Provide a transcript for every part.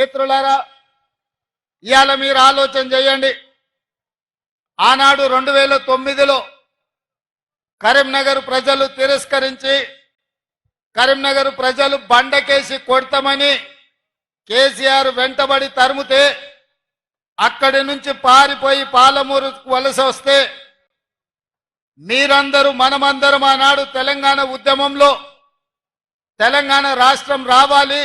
మిత్రులారా ఇవాళ మీరు ఆలోచన చేయండి. ఆనాడు రెండు వేల తొమ్మిదిలో కరీంనగర్ ప్రజలు తిరస్కరించి కరీంనగర్ ప్రజలు బండకేసి కొడతామని కేసీఆర్ వెంటబడి తరుముతే అక్కడి నుంచి పారిపోయి పాలమూరు వలస వస్తే మీరందరూ మనమందరం ఆనాడు తెలంగాణ ఉద్యమంలో తెలంగాణ రాష్ట్రం రావాలి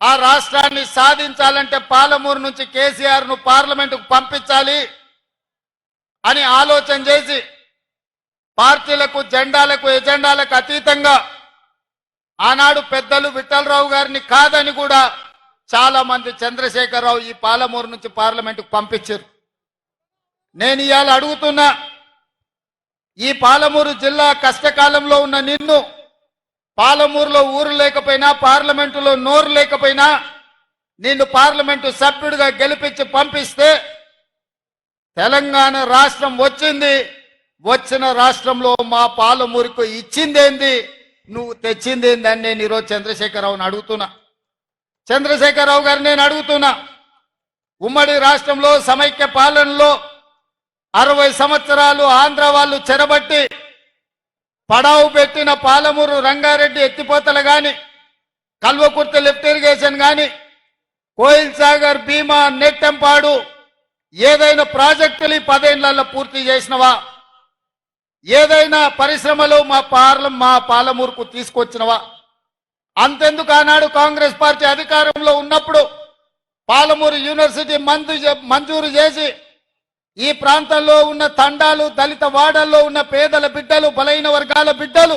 ఆ రాష్ట్రాన్ని సాధించాలంటే పాలమూరు నుంచి కేసీఆర్ను పార్లమెంటుకు పంపించాలి అని ఆలోచన చేసి పార్టీలకు జెండాలకు ఎజెండాలకు అతీతంగా ఆనాడు పెద్దలు విఠలరావు గారిని కాదని కూడా చాలా మంది చంద్రశేఖరరావు ఈ పాలమూరు నుంచి పార్లమెంటుకు పంపించారు. నేను ఇవాళ అడుగుతున్నా ఈ పాలమూరు జిల్లా కష్టకాలంలో ఉన్న నిన్ను పాలమూరులో ఊరు లేకపోయినా పార్లమెంటులో నోరు లేకపోయినా నిన్ను పార్లమెంటు సభ్యుడిగా గెలిపించి పంపిస్తే తెలంగాణ రాష్ట్రం వచ్చింది. వచ్చిన రాష్ట్రంలో మా పాలమూరుకు ఇచ్చిందేంది? నువ్వు తెచ్చిందేంది అని నేను ఈరోజు చంద్రశేఖరరావుని అడుగుతున్నా. చంద్రశేఖరరావు గారు నేను అడుగుతున్నా. ఉమ్మడి రాష్ట్రంలో సమైక్య పాలనలో అరవై సంవత్సరాలు ఆంధ్ర వాళ్ళు చెరబట్టి పడావు పెట్టిన పాలమూరు రంగారెడ్డి ఎత్తిపోతలు గాని కల్వకుర్తి లిఫ్ట్ ఇరిగేషన్ కానీ కోయిల్ సాగర్ భీమా నెట్టెంపాడు ఏదైనా ప్రాజెక్టులు ఈ పదేళ్ళలో పూర్తి చేసినవా? ఏదైనా పరిశ్రమలు మా పార్ల మా పాలమూరుకు తీసుకొచ్చినవా? అంతెందుకు ఆనాడు కాంగ్రెస్ పార్టీ అధికారంలో ఉన్నప్పుడు పాలమూరు యూనివర్సిటీ మంజు మంజూరు చేసి ఈ ప్రాంతంలో ఉన్న తండాలు దళిత వాడల్లో ఉన్న పేదల బిడ్డలు బలైన వర్గాల బిడ్డలు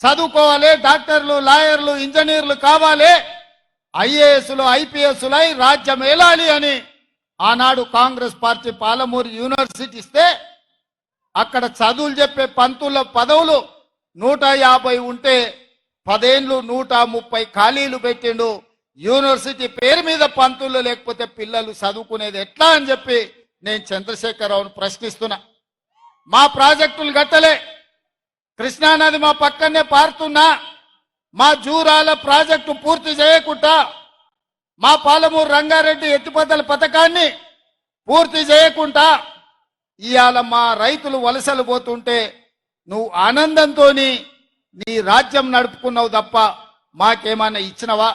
చదువుకోవాలి డాక్టర్లు లాయర్లు ఇంజనీర్లు కావాలి ఐఏఎస్లు ఐపీఎస్లై రాజ్యం ఏలాలి అని ఆనాడు కాంగ్రెస్ పార్టీ పాలమూరు యూనివర్సిటీ ఇస్తే అక్కడ చదువులు చెప్పే పంతుల పదవులు నూట యాభై ఉంటే పదేండ్లు నూట ముప్పై ఖాళీలు పెట్టిండు. యూనివర్సిటీ పేరు మీద పంతులు లేకపోతే పిల్లలు చదువుకునేది ఎట్లా అని చెప్పి నేను చంద్రశేఖరరావును ప్రశ్నిస్తున్నా. మా ప్రాజెక్టులు గట్టలే కృష్ణానది మా పక్కనే పారుతున్నా. మా జూరాల ప్రాజెక్టు పూర్తి చేయకుండా మా పాలమూరు రంగారెడ్డి ఎత్తిపోతల పథకాన్ని పూర్తి చేయకుండా ఇవాళ మా రైతులు వలసలు పోతుంటే నువ్వు ఆనందంతో నీ రాజ్యం నడుపుకున్నావు తప్ప మాకేమైనా ఇచ్చినవా?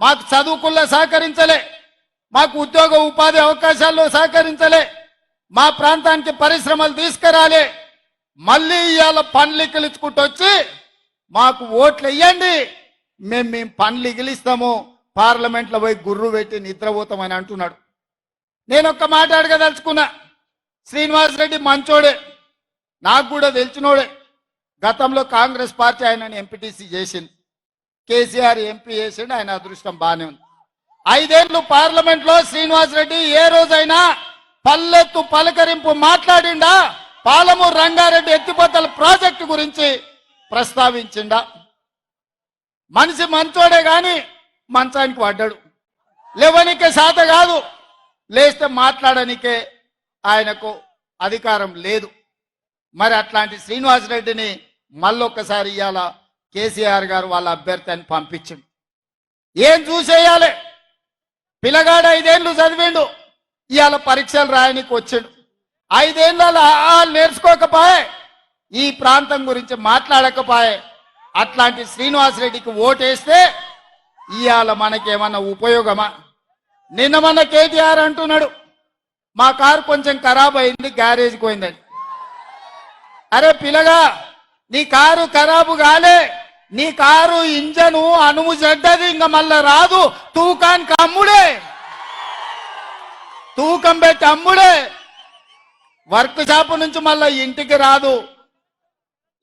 మాకు చదువుకుల్లా సహకరించలే. మాకు ఉద్యోగ ఉపాధి అవకాశాల్లో సహకరించలే. మా ప్రాంతానికి పరిశ్రమలు తీసుకురాలే. మళ్ళీ ఇవాళ పనులు ఇకిలించుకుంటూ వచ్చి మాకు ఓట్లు ఇవ్వండి మేము మేము పనులు ఇగిలిస్తాము. పార్లమెంట్లో పోయి గుర్రు పెట్టి నిద్రపోతామని అంటున్నాడు. నేను ఒక్క మాట అడగదలుచుకున్నా. శ్రీనివాసరెడ్డి మంచోడే. నాకు కూడా తెలిసినోడే. గతంలో కాంగ్రెస్ పార్టీ ఆయనని ఎంపీటీసీ చేసింది. కేసీఆర్ ఎంపీ చేసిండు ఆయన అదృష్టం బాగానే ఉంది. ఐదేళ్ళు పార్లమెంట్లో శ్రీనివాస్ రెడ్డి ఏ రోజైనా పల్లెత్తు పలకరింపు మాట్లాడిండా? పాలమూరు రంగారెడ్డి ఎత్తిపోతల ప్రాజెక్టు గురించి ప్రస్తావించిండా? మనిషి మంచోడే గాని మంచానికి పడ్డాడు. లేవనికే శాత కాదు లేస్తే మాట్లాడనికే ఆయనకు అధికారం లేదు. మరి అట్లాంటి శ్రీనివాసరెడ్డిని మళ్ళొక్కసారి ఇవాళ కేసీఆర్ గారు వాళ్ళ అభ్యర్థి అని పంపించిండు. ఏం చూసేయాలి? పిల్లగాడు ఐదేళ్ళు చదివిండు. ఇవాళ పరీక్షలు రాయనికి వచ్చిండు. ఐదేళ్ళలో ఆ నేర్చుకోకపోయే ఈ ప్రాంతం గురించి మాట్లాడకపోయే అట్లాంటి శ్రీనివాసరెడ్డికి ఓటేస్తే ఇవాళ మనకేమన్నా ఉపయోగమా? నిన్న మన కేటీఆర్ అంటున్నాడు మా కారు కొంచెం ఖరాబ్ అయింది గ్యారేజ్కి పోయిందని. అరే పిల్లగా నీ కారు ఖరాబు కాలే. నీ కారు ఇంజను అనుము చెడ్డది ఇంకా మళ్ళా రాదు. తూకానికి అమ్ముడే తూకం పెట్టి అమ్ముడే. వర్క్ షాప్ నుంచి మళ్ళా ఇంటికి రాదు.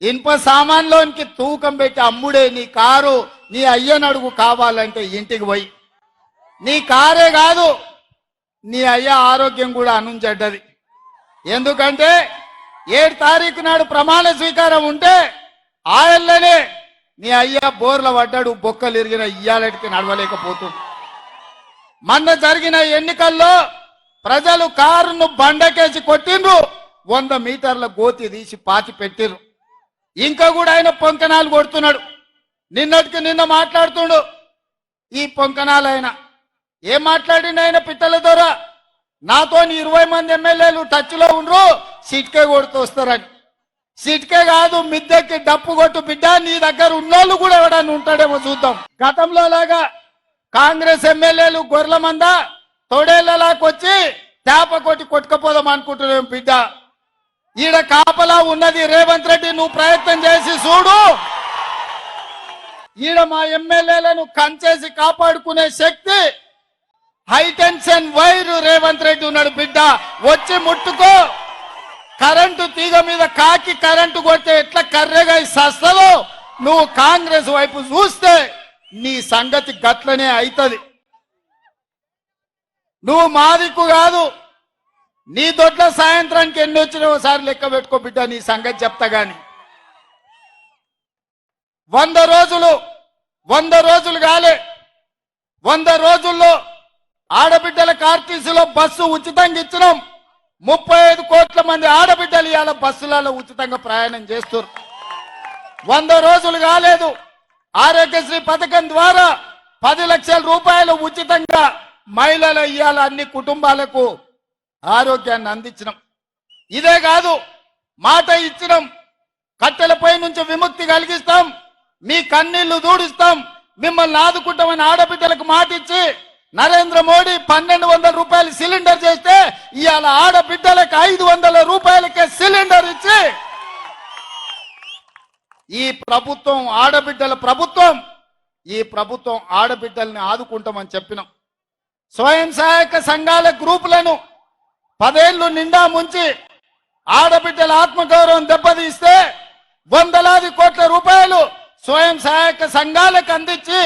ఇనుప సామాన్లోనికి తూకం పెట్టి అమ్ముడే నీ కారు. నీ అయ్యనడుగు కావాలంటే ఇంటికి పోయి. నీ కారే కాదు. నీ అయ్య ఆరోగ్యం కూడా అనుంచెడ్డది ఎందుకంటే ఏడు తారీఖు నాడు ప్రమాణ స్వీకారం ఉంటే ఆయల్లోనే నీ అయ్య బోర్ల పడ్డాడు బొక్కలు ఇరిగిన ఇయ్యాలటికి నడవలేకపోతుంది. మొన్న జరిగిన ఎన్నికల్లో ప్రజలు కారును బండకేసి కొట్టిండ్రు వంద మీటర్ల గోతి తీసి పాతి పెట్టిండ్రు ఇంకా కూడా ఆయన పొంకనాలు కొడుతున్నాడు. నిన్నటికి నిన్న మాట్లాడుతుండు ఈ పొంకనాలైన ఏం మాట్లాడిండు ఆయన పిట్టల ద్వారా? నాతో ఇరవై మంది ఎమ్మెల్యేలు టచ్లో ఉండ్రు సిట్కే కొడుతూ వస్తారని. సిట్కే కాదు మిద్దెకి డప్పు కొట్టు బిడ్డ నీ దగ్గర ఉన్నోళ్ళు కూడా ఎవడన్నా ఉంటాడేమో చూద్దాం. గతంలో లాగా కాంగ్రెస్ ఎమ్మెల్యేలు గొర్రెల మంద తోడేళ్ళలాకొచ్చి తేప కొట్టి కొట్టుకపోదాం అనుకుంటున్నాం బిడ్డ. ఈడ కాపలా ఉన్నది రేవంత్ రెడ్డి నువ్వు ప్రయత్నం చేసి చూడు. ఈడ మా ఎమ్మెల్యేలను కంచేసి కాపాడుకునే శక్తి high tension wire Revanth Reddy ఉన్నాడు బిడ్డ. వచ్చి ముట్టుకో. కరెంటు తీగ మీద కాకి కరెంటు కొడితే ఎట్లా కర్రెగా సస్తలో నువ్వు కాంగ్రెస్ వైపు చూస్తే నీ సంగతి గట్లనే అవుతుంది నువ్వు మాదిక్కు కాదు. నీ దొడ్ల సాయంత్రానికి ఎన్ని వచ్చినా ఒకసారి లెక్క పెట్టుకో బిడ్డ నీ సంగతి చెప్తా గాని. వంద రోజులు వంద రోజులు కాలే. వంద రోజుల్లో ఆడబిడ్డలకు ఆర్టీసీలో బస్సు ఉచితంగా ఇచ్చినాం. ముప్పై ఐదు కోట్ల మంది ఆడబిడ్డలు ఇవాళ బస్సులలో ఉచితంగా ప్రయాణం చేస్తారు వంద రోజులు కాలేదు. ఆరోగ్యశ్రీ పథకం ద్వారా పది లక్షల రూపాయలు ఉచితంగా మహిళలు ఇవాళ అన్ని కుటుంబాలకు ఆరోగ్యాన్ని అందించడం ఇదే కాదు మాట ఇచ్చడం కట్టెలపై నుంచి విముక్తి కలిగిస్తాం. మీ కన్నీళ్ళు దూడిస్తాం. మిమ్మల్ని ఆదుకుంటామని ఆడబిడ్డలకు మాట ఇచ్చి నరేంద్ర మోడీ పన్నెండు వందల రూపాయలు సిలిండర్ చేస్తే ఇవాళ ఆడబిడ్డలకు ఐదు వందల రూపాయలకే సిలిండర్ ఇచ్చి ఈ ప్రభుత్వం ఆడబిడ్డల ప్రభుత్వం ఈ ప్రభుత్వం ఆడబిడ్డల్ని ఆదుకుంటామని చెప్పినాం. స్వయం సహాయక సంఘాల గ్రూపులను పదేళ్ళు నిండా ముంచి ఆడబిడ్డల ఆత్మగౌరవం దెబ్బతీస్తే వందలాది కోట్ల రూపాయలు స్వయం సహాయక సంఘాలకు అందించి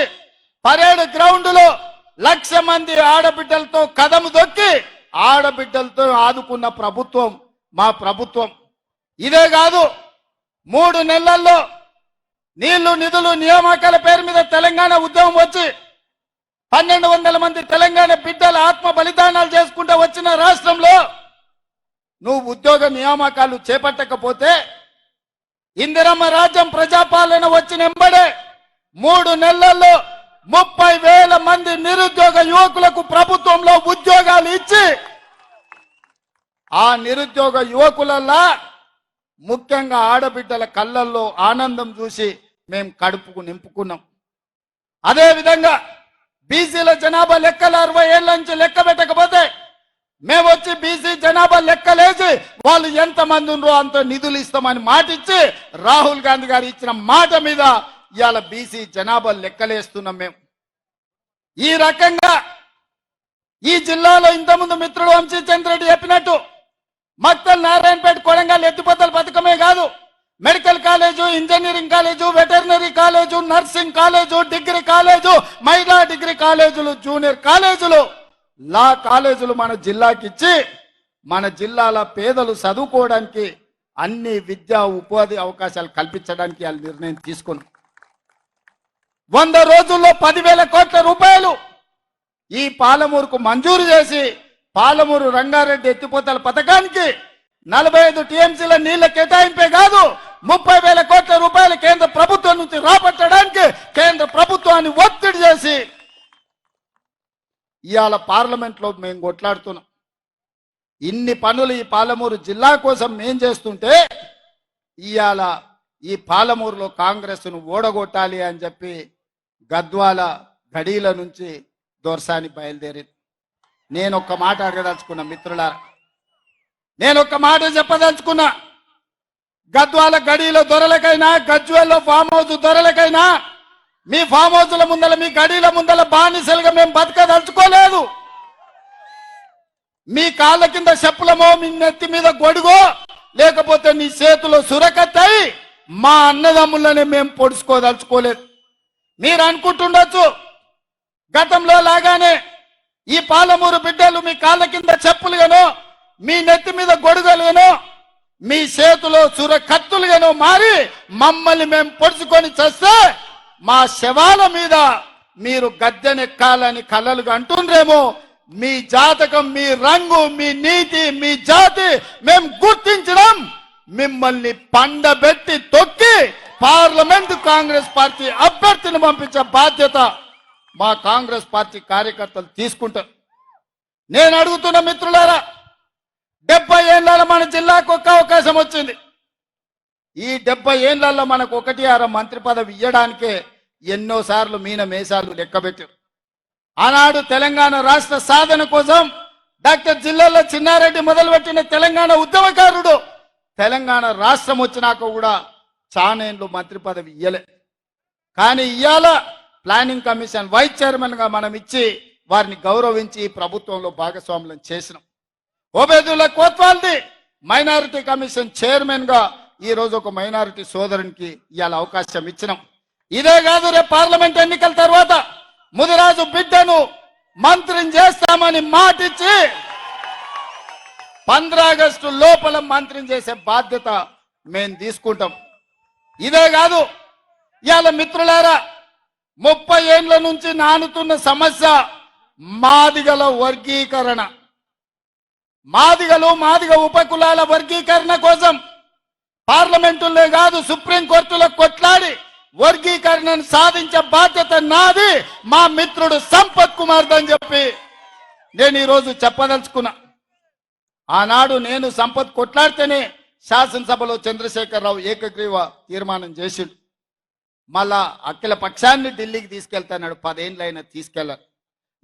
పరేడ్ గ్రౌండ్లో లక్ష మంది ఆడబిడ్డలతో కదము దొక్కి ఆడబిడ్డలతో ఆదుకున్న ప్రభుత్వం మా ప్రభుత్వం. ఇదే కాదు మూడు నెలల్లో నీళ్ళు నిధులు నియామకాల పేరు మీద తెలంగాణ ఉద్యమం వచ్చి పన్నెండు వందల మంది తెలంగాణ బిడ్డల ఆత్మ బలిదానాలు చేసుకుంటూ వచ్చిన రాష్ట్రంలో నువ్వు ఉద్యోగ నియామకాలు చేపట్టకపోతే ఇందిరమ్మ రాజ్యం ప్రజాపాలన వచ్చిన ఎంబడే మూడు నెలల్లో ముప్పై వేల మంది నిరుద్యోగ యువకులకు ప్రభుత్వంలో ఉద్యోగాలు ఇచ్చి ఆ నిరుద్యోగ యువకులల్లా ముఖ్యంగా ఆడబిడ్డల కళ్ళల్లో ఆనందం చూసి మేము కడుపుకు నింపుకున్నాం. అదేవిధంగా బీసీల జనాభా లెక్కలు అరవై ఏళ్ళ నుంచి లెక్క పెట్టకపోతే మేము వచ్చి బీసీ జనాభా లెక్కలేసి వాళ్ళు ఎంత మంది ఉన్నారో అంత నిధులు ఇస్తామని మాట ఇచ్చి రాహుల్ గాంధీ గారు ఇచ్చిన మాట మీద ఇవాళ బీసీ జనాభా లెక్కలేస్తున్నాం మేము. ఈ రకంగా ఈ జిల్లాలో ఇంతకుముందు మిత్రుడు వంశీచంద్రెడ్డి చెప్పినట్టు మక్తల్ నారాయణపేట కొడంగల్ ఎత్తిపోతల పథకమే కాదు medical college engineering college veterinary college nursing college degree college మహిళా డిగ్రీ కాలేజీలు జూనియర్ కాలేజీలు లా కాలేజీలు మన జిల్లాకి ఇచ్చి మన జిల్లాల పేదలు చదువుకోవడానికి అన్ని విద్యా ఉపాధి అవకాశాలు కల్పించడానికి వాళ్ళు నిర్ణయం తీసుకున్నారు వంద రోజుల్లో పదివేల కోట్ల రూపాయలు ఈ పాలమూరుకు మంజూరు చేసి పాలమూరు రంగారెడ్డి ఎత్తిపోతల పథకానికి నలభై ఐదు టీఎంసీల నీళ్ళ కేటాయింపే కాదు ముప్పై వేల కోట్ల రూపాయలు కేంద్ర ప్రభుత్వం నుంచి రాబట్టడానికి కేంద్ర ప్రభుత్వాన్ని ఒత్తిడి చేసి ఇవాళ పార్లమెంట్లో మేము కొట్లాడుతున్నాం. ఇన్ని పనులు ఈ పాలమూరు జిల్లా కోసం మేం చేస్తుంటే ఇవాళ ఈ పాలమూరులో కాంగ్రెస్ను ఓడగొట్టాలి అని చెప్పి గద్వాల గడీల నుంచి దోర్సాని బయలుదేరి. నేను ఒక మాట అడగదలుచుకున్నా మిత్రులారా. నేను ఒక మాట చెప్పదలుచుకున్నా. గద్వాల గడిలో దొరలకైనా గజ్వేల్లో ఫామ్ హౌస్ దొరలకైనా మీ ఫామ్ హౌస్ల ముందల మీ గడిల ముందల బానిసలుగా మేము బతకదలుచుకోలేదు. మీ కాళ్ళ కింద చెప్పులమో మీ నెత్తి మీద గొడుగో లేకపోతే నీ చేతిలో సురకత్తాయి మా అన్నదమ్ములనే మేము పొడుచుకోదలుచుకోలేదు. మీరు అనుకుంటుండొచ్చు. గతంలో లాగానే ఈ పాలమూరు బిడ్డలు మీ కాళ్ళ కింద చెప్పులుగానో మీ నెత్తి మీద గొడుగలుగానో మీ చేతిలో సుర కత్తులుగానో మారి మమ్మల్ని మేము పొడుచుకొని చేస్తే మా శవాల మీద మీరు గద్దెనెక్కాలని కలలుగా అంటుండ్రేమో. మీ జాతకం మీ రంగు మీ నీతి మీ జాతి మేము గుర్తించడం మిమ్మల్ని పండబెట్టి తొక్కి పార్లమెంట్ కాంగ్రెస్ పార్టీ అభ్యర్థిని పంపించే బాధ్యత మా కాంగ్రెస్ పార్టీ కార్యకర్తలు తీసుకుంటారు. నేను అడుగుతున్న మిత్రులారా డెబ్బై ఏళ్ళలో మన జిల్లాకు ఒక్క అవకాశం వచ్చింది. ఈ డెబ్బై ఏళ్ళల్లో మనకు ఒకటి అర మంత్రి పదవి ఇవ్వడానికే ఎన్నోసార్లు మీన మేసాలు లెక్కబెట్టారు. ఆనాడు తెలంగాణ రాష్ట్ర సాధన కోసం డాక్టర్ జిల్లాలో చిన్నారెడ్డి మొదలుపెట్టిన తెలంగాణ ఉద్యమకారుడు తెలంగాణ రాష్ట్రం వచ్చినాక కూడా చానేళ్ళు మంత్రి పదవి ఇయ్యలే. కానీ ఇయ్యాల ప్లానింగ్ కమిషన్ వైస్ చైర్మన్గా మనం ఇచ్చి వారిని గౌరవించి ప్రభుత్వంలో భాగస్వాములను చేసినాం. ఓబేదుల్లా కోత్వాల్ది మైనారిటీ కమిషన్ చైర్మన్గా ఈరోజు ఈ రోజు ఒక మైనారిటీ సోదరునికి ఇవాళ అవకాశం ఇచ్చినాం. ఇదే కాదు రేపు పార్లమెంట్ ఎన్నికల తర్వాత ముదిరాజు బిడ్డను మంత్రిని చేస్తామని మాటిచ్చి ఆగస్టు లోపల మంత్రిని చేసే బాధ్యత మేము తీసుకుంటాం. ఇదే కాదు ఇవాళ మిత్రులారా ముప్పై ఏండ్ల నుంచి నానుతున్న సమస్య మాదిగల వర్గీకరణ. మాదిగలు మాదిగ ఉపకులాల వర్గీకరణ కోసం పార్లమెంటులే కాదు సుప్రీంకోర్టులో కొట్లాడి వర్గీకరణను సాధించే బాధ్యత నాది మా మిత్రుడు సంపత్ కుమార్ అని చెప్పి నేను ఈరోజు చెప్పదలుచుకున్నా. ఆనాడు నేను సంపత్ కొట్లాడితేనే శాసనసభలో చంద్రశేఖరరావు ఏకగ్రీవ తీర్మానం చేసిండు. మళ్ళా అఖిల పక్షాన్ని ఢిల్లీకి తీసుకెళ్తాన్నాడు పదేళ్ళు ఆయన తీసుకెళ్ళారు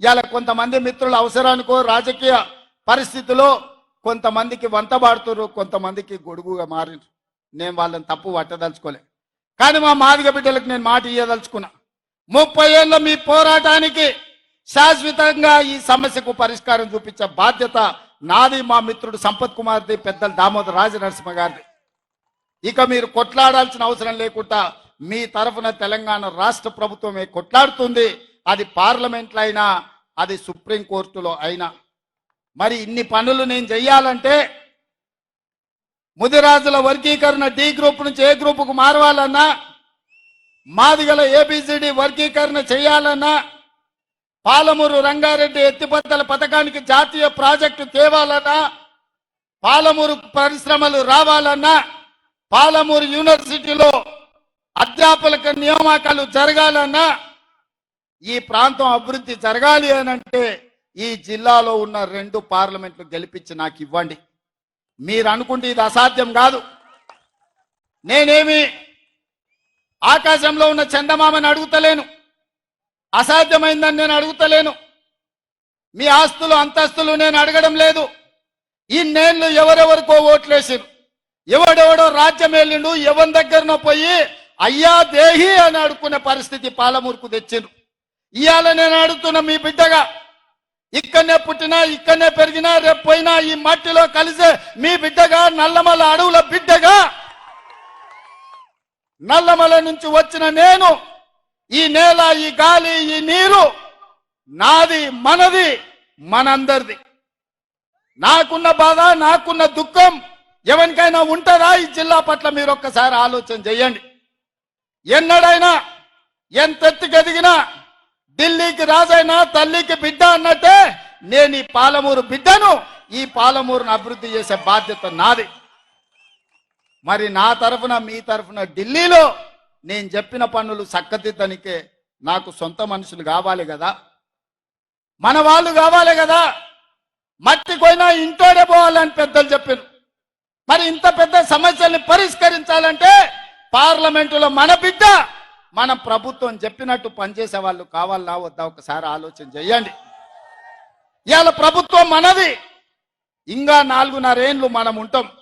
ఇవాళ కొంతమంది మిత్రుల అవసరానికో రాజకీయ పరిస్థితిలో కొంతమందికి వంతబాడుతున్నారు కొంతమందికి గొడుగుగా మారిన నేను వాళ్ళని తప్పు పట్టదలుచుకోలే. కానీ మా మాదిగ బిడ్డలకు నేను మాట ఇయ్యదలుచుకున్నా. ముప్పై ఏళ్ళ మీ పోరాటానికి శాశ్వతంగా ఈ సమస్యకు పరిష్కారం చూపించే బాధ్యత నాది మా మిత్రుడు సంపత్ కుమార్ది పెద్దలు దామోదర రాజ నరసింహ గారిది. ఇక మీరు కొట్లాడాల్సిన అవసరం లేకుండా మీ తరఫున తెలంగాణ రాష్ట్ర ప్రభుత్వమే కొట్లాడుతుంది. అది పార్లమెంట్లో అయినా అది సుప్రీంకోర్టులో అయినా. మరి ఇన్ని పనులు నేను చెయ్యాలంటే ముదిరాజుల వర్గీకరణ డి గ్రూప్ నుంచి ఏ గ్రూపుకు మారవాలన్నా మాదిగల ఏబిసిడి వర్గీకరణ చేయాలన్నా పాలమూరు రంగారెడ్డి ఎత్తిపోతల పథకానికి జాతీయ ప్రాజెక్టు తేవాలన్నా పాలమూరు పరిశ్రమలు రావాలన్నా పాలమూరు యూనివర్సిటీలో అధ్యాపకులకు నియామకాలు జరగాలన్నా ఈ ప్రాంతం అభివృద్ధి జరగాలి అని అంటే ఈ జిల్లాలో ఉన్న రెండు పార్లమెంట్లు గెలిపించి నాకు ఇవ్వండి. మీరు అనుకుంటే ఇది అసాధ్యం కాదు. నేనేమి ఆకాశంలో ఉన్న చందమామని అడుగుతలేను. అసాధ్యమైందని నేను అడుగుతలేను. మీ ఆస్తులు అంతస్తులు నేను అడగడం లేదు. ఈ ఇన్నేళ్ళు ఎవరెవరికో ఓట్లేసిరు. ఎవడెవడో రాజ్యం వెళ్ళిండు ఎవరి దగ్గరనో పోయి అయ్యా దేహి అని అడుక్కునే పరిస్థితి పాలమూరుకు తెచ్చిండ్రు ఇవాళ నేను అడుగుతున్న మీ బిడ్డగా ఇక్కడనే పుట్టినా ఇక్కడనే పెరిగినా రేపు పోయినా ఈ మట్టిలో కలిసే మీ బిడ్డగా నల్లమల అడవుల బిడ్డగా నల్లమల నుంచి వచ్చిన నేను ఈ నేల ఈ గాలి ఈ నీరు నాది మనది మనందరిది. నాకున్న బాధ నాకున్న దుఃఖం ఎవరికైనా ఉంటుందా? ఈ జిల్లా పట్ల మీరు ఒక్కసారి ఆలోచన చేయండి. ఎన్నడైనా ఎంతెత్తుకెదిగినా ఢిల్లీకి రాజైనా తల్లికి బిడ్డ అన్నట్టే నేను ఈ పాలమూరు బిడ్డను ఈ పాలమూరును అభివృద్ధి చేసే బాధ్యత నాది. మరి నా తరఫున మీ తరఫున ఢిల్లీలో నేను చెప్పిన పనులు చక్కదిద్దనికే నాకు సొంత మనుషులు కావాలి కదా? మన వాళ్ళు కావాలి కదా? మట్టి కొయినా ఇంటోడే పోవాలని పెద్దలు చెప్పారు. మరి ఇంత పెద్ద సమస్యల్ని పరిష్కరించాలంటే పార్లమెంటులో మన బిడ్డ మన ప్రభుత్వం చెప్పినట్టు పనిచేసే వాళ్ళు కావాలా వద్దా? ఒకసారి ఆలోచన చేయండి ఇవాళ ప్రభుత్వం మనది. ఇంకా నాలుగున్నరేండ్లు మనం ఉంటాం.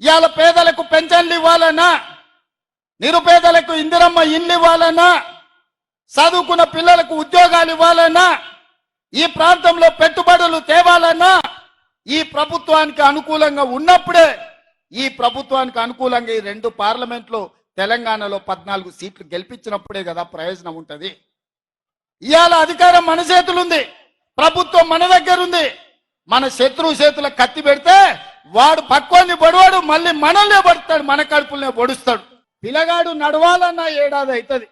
ఇవాళ పేదలకు పెన్షన్లు ఇవ్వాలన్నా నిరుపేదలకు ఇందిరమ్మ ఇల్లు ఇవ్వాలన్నా చదువుకున్న పిల్లలకు ఉద్యోగాలు ఇవ్వాలన్నా ఈ ప్రాంతంలో పెట్టుబడులు తేవాలన్నా ఈ ప్రభుత్వానికి అనుకూలంగా ఉన్నప్పుడే ఈ ప్రభుత్వానికి అనుకూలంగా ఈ రెండు పార్లమెంట్లు తెలంగాణలో పద్నాలుగు సీట్లు గెలిపించినప్పుడే కదా ప్రయోజనం ఉంటుంది. ఇవాళ అధికారం మన చేతులుంది ప్రభుత్వం మన దగ్గర ఉంది మన శత్రువు చేతుల కత్తి పెడితే వాడు పక్వాన్ని పడువాడు మళ్ళీ మనల్నే పడతాడు మన కడుపులనే పొడుస్తాడు. పిల్లగాడు నడవాలన్న ఏడాది అవుతుంది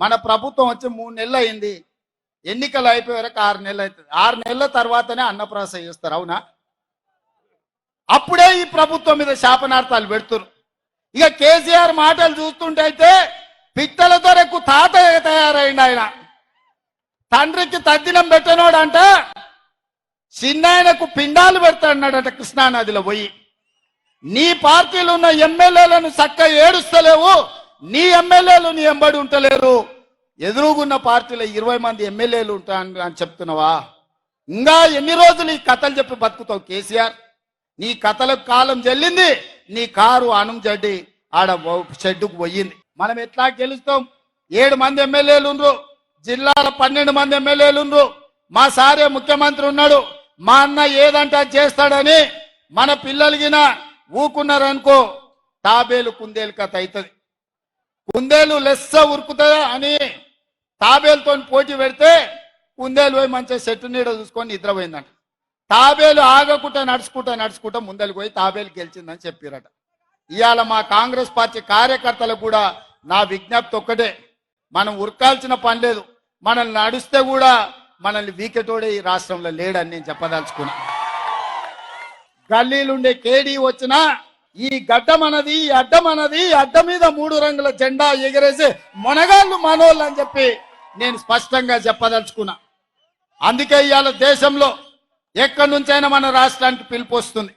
మన ప్రభుత్వం వచ్చి మూడు నెలలు అయింది. ఎన్నికలు అయిపోయే వరకు ఆరు నెలలు అవుతుంది ఆరు నెలల తర్వాతనే అన్నప్రాస చేస్తారు అవునా? అప్పుడే ఈ ప్రభుత్వం మీద శాపనార్థాలు పెడుతురు ఇక కేసీఆర్ మాటలు చూస్తుంటే అయితే పిట్టలతో ఎక్కువ తాత తయారైండు ఆయన. తండ్రికి తద్దినం పెట్టనోడంట చిన్నాయనకు పిండాలు పెడతాడట కృష్ణానదిలో పోయి. నీ పార్టీలో ఉన్న ఎమ్మెల్యేలను చక్క ఏడుస్తలేవు నీ ఎమ్మెల్యేలు నీ ఎంబడి ఉంటలేరు. ఎదురుగున్న పార్టీలో ఇరవై మంది ఎమ్మెల్యేలు ఉంటా అని చెప్తున్నావా? ఇంకా ఎన్ని రోజులు ఈ కథలు చెప్పి బతుకుతావు కేసీఆర్? నీ కథలకు కాలం చెల్లింది నీ కారు అణం జడ్డి ఆడ షెడ్డుకు పోయింది. మనం ఎట్లా గెలుస్తాం? ఏడు మంది ఎమ్మెల్యేలు ఉండ్రు జిల్లాల పన్నెండు మంది ఎమ్మెల్యేలు ఉండ్రు. మా సారే ముఖ్యమంత్రి ఉన్నాడు మా అన్న ఏదంటే అది చేస్తాడని మన పిల్లలకినా ఊకున్నారనుకో తాబేలు కుందేలు కథ అవుతుంది కుందేలు లెస్స ఉరుకుతుందా అని తాబేలుతో పోటీ పెడితే కుందేలు పోయి మంచిగా చెట్టు నీడ చూసుకొని నిద్రపోయిందంట. తాబేలు ఆగకుండా నడుచుకుంటా నడుచుకుంటా ముందలు పోయి తాబేలు గెలిచిందని చెప్పారట. ఇవాళ మా కాంగ్రెస్ పార్టీ కార్యకర్తలకు కూడా నా విజ్ఞప్తి ఒక్కటే. మనం ఉరకాల్సిన పని లేదు. మనల్ని నడిస్తే కూడా మనల్ని వీకెటోడే ఈ రాష్ట్రంలో లేడని నేను చెప్పదలుచుకున్నాను గల్లీలుండే కేడీ వచ్చినా ఈ గడ్డం అన్నది ఈ అడ్డం అన్నది ఈ అడ్డ మీద మూడు రంగుల జెండా ఎగిరేసి మొనగాళ్ళు మనోళ్ళు అని చెప్పి నేను స్పష్టంగా చెప్పదలుచుకున్నా. అందుకే ఇవాళ దేశంలో ఎక్కడి నుంచైనా మన రాష్ట్రానికి పిలుపు వస్తుంది.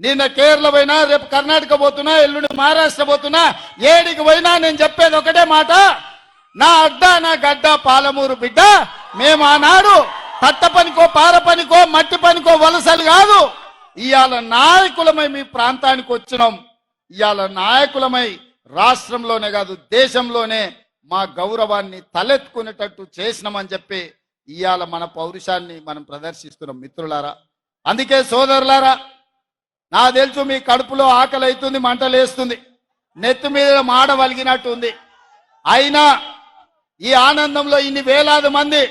నిన్న కేరళ పోయినా రేపు కర్ణాటక పోతున్నా ఎల్లుండి మహారాష్ట్ర పోతున్నా ఏడికి పోయినా నేను చెప్పేది ఒకటే మాట. నా అడ్డ నా గడ్డ పాలమూరు బిడ్డ మేము ఆనాడు పట్ట పనికో పార పనికో మట్టి పనికో వలసలు కాదు. ఇవాళ నాయకులమై మీ ప్రాంతానికి వచ్చినాం. ఇవాళ నాయకులమై రాష్ట్రంలోనే కాదు దేశంలోనే మా గౌరవాన్ని తలెత్తుకునేటట్టు చేసినామని చెప్పి ఇవాళ మన పౌరుషాన్ని మనం ప్రదర్శిస్తున్నాం మిత్రులారా. అందుకే సోదరులారా నా తెలుసు మీ కడుపులో ఆకలి అవుతుంది మంటలేస్తుంది. నెత్తి మీద మాడ వలిగినట్టు ఉంది. అయినా ఈ ఆనందంలో ఇన్ని వేలాది మంది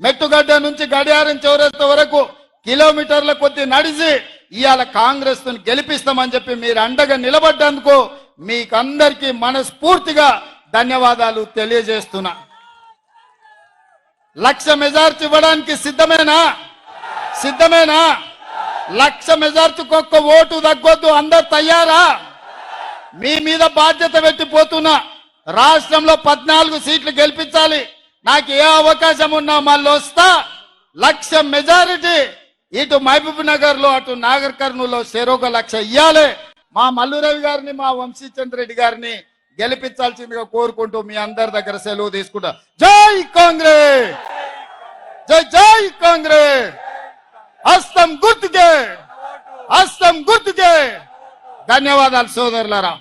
మెట్టుగడ్డ నుంచి గడియారం చౌరస్త వరకు కిలోమీటర్ల కొద్ది నడిచి ఇవాళ కాంగ్రెస్ గెలిపిస్తామని చెప్పి మీరు అండగా నిలబడ్డందుకు మీకందరికీ మనస్ఫూర్తిగా ధన్యవాదాలు తెలియజేస్తున్నా. లక్ష మెజార్టీ ఇవ్వడానికి సిద్ధమేనా? సిద్ధమేనా? లక్ష మెజార్టీకి ఒక్క ఓటు తగ్గొద్దు అందరు తయారా? మీ మీద బాధ్యత పెట్టిపోతున్నా రాష్ట్రంలో పద్నాలుగు సీట్లు గెలిపించాలి. నాకు ఏ అవకాశం ఉన్నా మళ్ళీ వస్తా లక్ష మెజారిటీ ఇటు మహబూబ్ నగర్లో అటు నాగర్ కర్నూలులో చెరొక లక్ష ఇయ్యాలి. మా మల్లురవి గారిని మా వంశీచంద్ర రెడ్డి గారిని గెలిపించాల్సిందిగా కోరుకుంటూ మీ అందరి దగ్గర సెలవు తీసుకుంటా. జై కాంగ్రెస్ జై జై కాంగ్రెస్ హస్తం గుర్తుకే! హస్తం గుర్తుకే! ధన్యవాదాలు సోదరులారా.